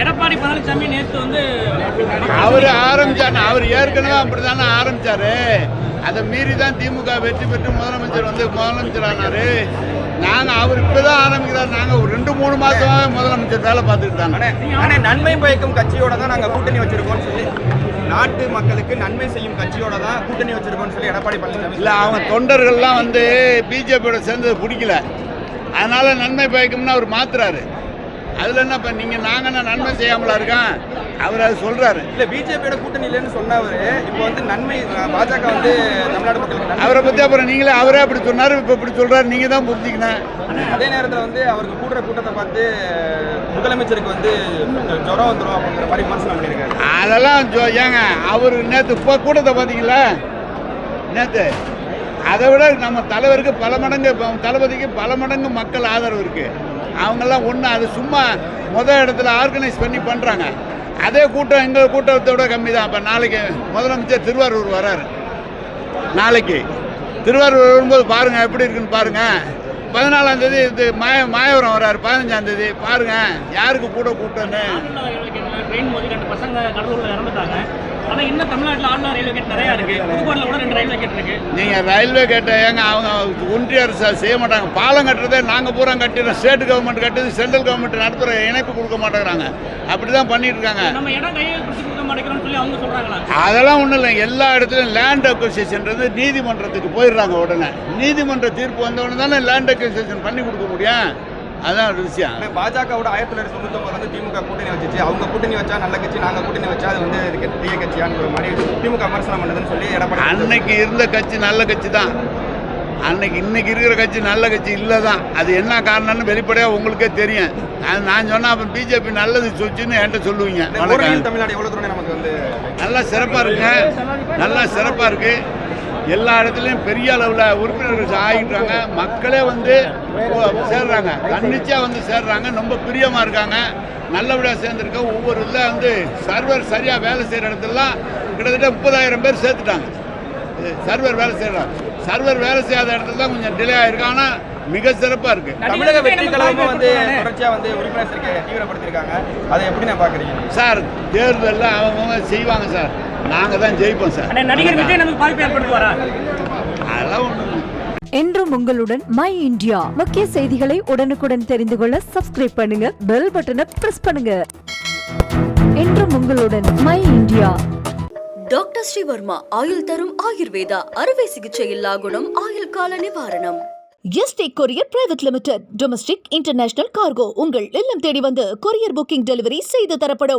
எடப்பாடி பழனிசாமி நேற்று வந்து அவர் ஆரம்பிச்சாரு அவர் ஏற்கனவே அப்படிதானே ஆரம்பிச்சாரு. அதை மீறி தான் திமுக வெற்றி பெற்று முதலமைச்சர் வந்து முதலமைச்சர் ஆனாரு. நாங்க அவர் இப்பதான் ஆரம்பிக்கிறார். நாங்க ஒரு ரெண்டு மூணு மாசமா முதலமைச்சர் வேலை பார்த்துட்டு தாங்க நன்மை பயக்கும் கட்சியோட தான் நாங்க கூட்டணி வச்சிருக்கோம்னு சொல்லி நாட்டு மக்களுக்கு நன்மை செய்யும் கட்சியோட தான் கூட்டணி வச்சிருக்கோம்னு சொல்லி எடப்பாடி பழனிசாமி இல்ல அவங்க தொண்டர்கள்லாம் வந்து பிஜேபியோட சேர்ந்தது பிடிக்கல. அதனால நன்மை பயக்கும்னு அவர் மாத்துறாரு. அதுல என்ன இப்ப நீங்க நாங்க என்ன நன்மை செய்யாமலா இருக்கோம்? அவர் அது சொல்றாரு. இல்ல பிஜேபியோட கூட்டணி இல்லைன்னு சொன்னவரு இப்போ வந்து நன்மை பாஜக வந்து தமிழ்நாடு மக்களுக்கு அவரை பத்தி அப்புறம் நீங்களே அவரே அப்படி சொன்னாரு இப்ப இப்படி சொல்றாரு நீங்க தான் புரிஞ்சுக்கணும் அதே நேரத்துல வந்து அவருக்கு கூடுற கூட்டத்தை பார்த்து முதலமைச்சருக்கு வந்து ஜுரம் வந்துடும் அப்படிங்கிற மாதிரி விமர்சனம் பண்ணியிருக்காரு. அதெல்லாம் ஏங்க அவர் நேற்று இப்போ கூட்டத்தை பார்த்தீங்களா நேற்று அதை விட நம்ம தலைவருக்கு பல மடங்கு தளபதிக்கு பல மடங்கு மக்கள் ஆதரவு இருக்கு. அவங்கெல்லாம் ஒன்று அது சும்மா முதல் இடத்துல ஆர்கனைஸ் பண்ணி பண்ணுறாங்க அதே கூட்டம் எங்கள் கூட்டத்தோட கம்மி தான் அப்போ நாளைக்கு முதலமைச்சர் திருவாரூர் வராரு. நாளைக்கு. திருவாரூர் வரும்போது பாருங்கள் எப்படி இருக்குன்னு பாருங்கள் பதினாலாம் தேதி இது மாய மாயவரம் வராரு பதினஞ்சாம் தேதி. பாருங்கள் யாருக்கு கூட கூட்டம்னு. ஆனா இன்னும் தமிழ்நாட்டுல ஆளுநர் ரயில்வே கேட் நிறைய இருக்கு. புதுக்கோட்டையில கூட ரெண்டு ரயில்வே கேட் இருக்கு. நீங்கள் ரயில்வே கேட்ட ஏங்க அவங்க ஒன்றிய அரசு செய்ய மாட்டாங்க. பாலம் கட்டுறதே நாங்கள் பூரா கட்டிடுறோம். ஸ்டேட் கவர்மெண்ட் கட்டுது சென்ட்ரல் கவர்மெண்ட் நடத்துகிற இணைப்பு கொடுக்க மாட்டேங்கிறாங்க. அப்படி தான் பண்ணிட்டு இருக்காங்க. நம்ம இடம் கையை பிடிச்சி கொடுக்க மாட்டேங்கிறோம்னு சொல்லி அவங்க சொல்றாங்களா? அதெல்லாம் ஒன்றும் இல்லை எல்லா இடத்துலையும் லேண்ட் அக்வசிஷன்றது நீதிமன்றத்துக்கு போயிடுறாங்க உடனே. நீதிமன்ற தீர்ப்பு வந்த உடனே தானே லேண்ட் அக்வசிஷன் பண்ணி கொடுக்க முடியும். அதான் ஒரு விஷயம். பாஜகவோட ஆயிரத்தி தொள்ளாயிரத்தி தொண்ணூத்தொம்பது வந்து திமுக கூட்டணி வச்சுச்சு. அவங்க கூட்டணி வச்சா நல்ல கட்சி நாங்க கூட்டணி வச்சா அது வந்து தீய கட்சியான்னு மாதிரி திமுக விமர்சனம் பண்ணுதுன்னு சொல்லி எடப்பாடி அன்னைக்கு இருந்த கட்சி நல்ல கட்சி தான். அன்னைக்கு இன்னைக்கு இருக்கிற கட்சி நல்ல கட்சி இல்லை தான். அது என்ன காரணம்னு வெளிப்படையாக உங்களுக்கே தெரியும். அது நான் சொன்னால் அப்போ பிஜேபி நல்லது சொல்லிச்சுன்னு என்கிட்ட சொல்லுவீங்க. நல்லா சிறப்பாக இருக்குங்க நல்லா சிறப்பாக இருக்கு. எல்லா இடத்துலையும் பெரிய அளவில் உறுப்பினர்கள் ஆகிட்டாங்க மக்களே வந்து சேர்றாங்க. தன்னிச்சையாக வந்து சேர்றாங்க. ரொம்ப பிரியமாக இருக்காங்க. நல்லபடியாக சேர்ந்துருக்க ஒவ்வொரு இதில் வந்து சர்வர் சரியாக வேலை செய்கிற இடத்துலலாம் கிட்டத்தட்ட முப்பதாயிரம் பேர் சேர்த்துட்டாங்க. சர்வர் வேலை செய்கிறாங்க சர்வர் வேலை செய்யாத இடத்துல தான் கொஞ்சம் டிலே ஆயிருக்கு. ஆனால் மிக சிறப்பாக இருக்குது தமிழக வெற்றி கழகமும் வந்து தொடர்ச்சியா வந்து உறுப்பினர் சேர்க்கையை தீவிரப்படுத்திருக்காங்க அதை எப்படி நான் பாக்குறீங்க சார் தேர்தலில் அவங்கவுங்க செய்வாங்க சார். நாங்கள் தான் ஜெயிப்போம் சார். நடிகர் விஜய் நமக்கு பாதிப்பு ஏற்படுத்துவாரா? அதெல்லாம் ஒன்றும் என்றும் உங்களுடன் மை இந்தியா. முக்கிய செய்திகளை உடனுக்குடன் தெரிந்து கொள்ள சப்ஸ்கிரைப் பண்ணுங்க பெல் பட்டனை பிரஸ் பண்ணுங்க. என்றும் உங்களுடன் மை இந்தியா. டாக்டர் ஸ்ரீவர்மா ஆயுள் தரும் ஆயுர்வேதா அறுவை சிகிச்சை இல்லா குணம் ஆயுள் கால நிவாரணம். ST courier private limited domestic international cargo உங்கள் இல்லம் தேடி வந்து கொரியர் புக்கிங் டெலிவரி செய்து தரப்படும்.